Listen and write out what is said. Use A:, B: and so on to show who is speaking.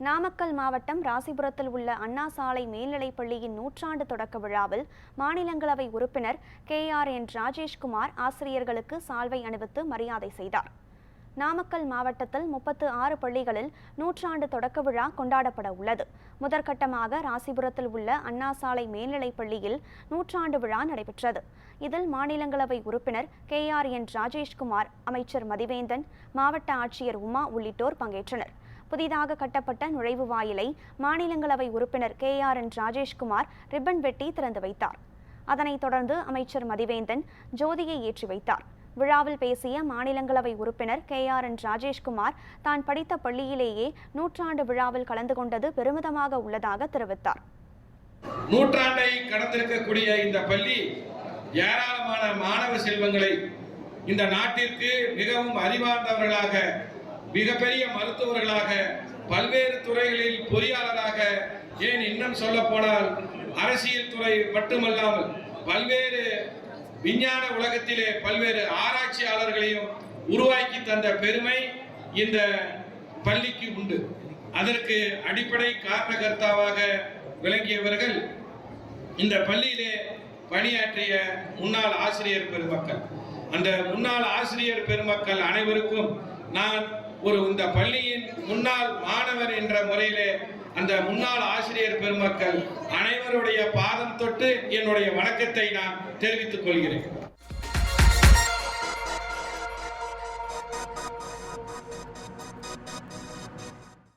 A: நாமக்கல் மாவட்டம் ராசிபுரத்தில் உள்ள அண்ணா சாலை மேல்நிலைப் பள்ளியின் நூற்றாண்டு தொடக்க விழாவில் மாநிலங்களவை உறுப்பினர் கே ஆர் என் ராஜேஷ்குமார் ஆசிரியர்களுக்கு சால்வை அணிவித்து மரியாதை செய்தார். நாமக்கல் மாவட்டத்தில் முப்பத்து ஆறு பள்ளிகளில் நூற்றாண்டு தொடக்க விழா கொண்டாடப்பட உள்ளது. முதற்கட்டமாக ராசிபுரத்தில் உள்ள அண்ணா சாலை மேல்நிலைப் பள்ளியில் நூற்றாண்டு விழா நடைபெற்றது. இதில் மாநிலங்களவை உறுப்பினர் கே ஆர் என் ராஜேஷ்குமார் அமைச்சர் மதிவேந்தன் மாவட்ட ஆட்சியர் உமா உள்ளிட்டோர் பங்கேற்றனர். புதிதாக கட்டப்பட்ட நுழைவு வாயிலை மாநிலங்களவை உறுப்பினர் K R N Rajeshkumar ribbon வெட்டி திறந்து வைத்தார். அதனைத் தொடர்ந்து அமைச்சர் மதிவேந்தன் ஜோதியை ஏற்றி வைத்தார். விழாவில் பேசிய மாநிலங்களவை உறுப்பினர் கே ஆர் என் ராஜேஷ்குமார் தான் படித்த பள்ளியிலேயே நூற்றாண்டு விழாவில் கலந்து கொண்டது பெருமிதமாக உள்ளதாக தெரிவித்தார்.
B: நூற்றாண்டை கடந்திருக்கக்கூடிய இந்த பள்ளி ஏராளமான மாணவ செல்வங்களை இந்த நாட்டிற்கு மிகவும் அறிவார்ந்தவர்களாக மிகப்பெரிய மருத்துவர்களாக பல்வேறு துறைகளில் பொறியாளராக ஏன் இன்னும் சொல்ல போனால் அரசியல் துறை மட்டுமல்லாமல் பல்வேறு விஞ்ஞான உலகத்திலே பல்வேறு ஆராய்ச்சியாளர்களையும் உருவாக்கி தந்த பெருமை இந்த பள்ளிக்கு உண்டு. அதற்கு அடிப்படை காரணகர்த்தாவாக விளங்கியவர்கள் இந்த பள்ளியிலே பணியாற்றிய முன்னாள் ஆசிரியர் பெருமக்கள். அந்த முன்னாள் ஆசிரியர் பெருமக்கள் அனைவருக்கும் நான் ஒரு இந்த பள்ளியின் முன்னாள் மாணவர் என்ற முறையிலே அந்த முன்னாள் ஆசிரியர் பெருமக்கள் அனைவருடைய பாதம் தொட்டு என்னுடைய வணக்கத்தை நான் தெரிவித்துக் கொள்கிறேன்.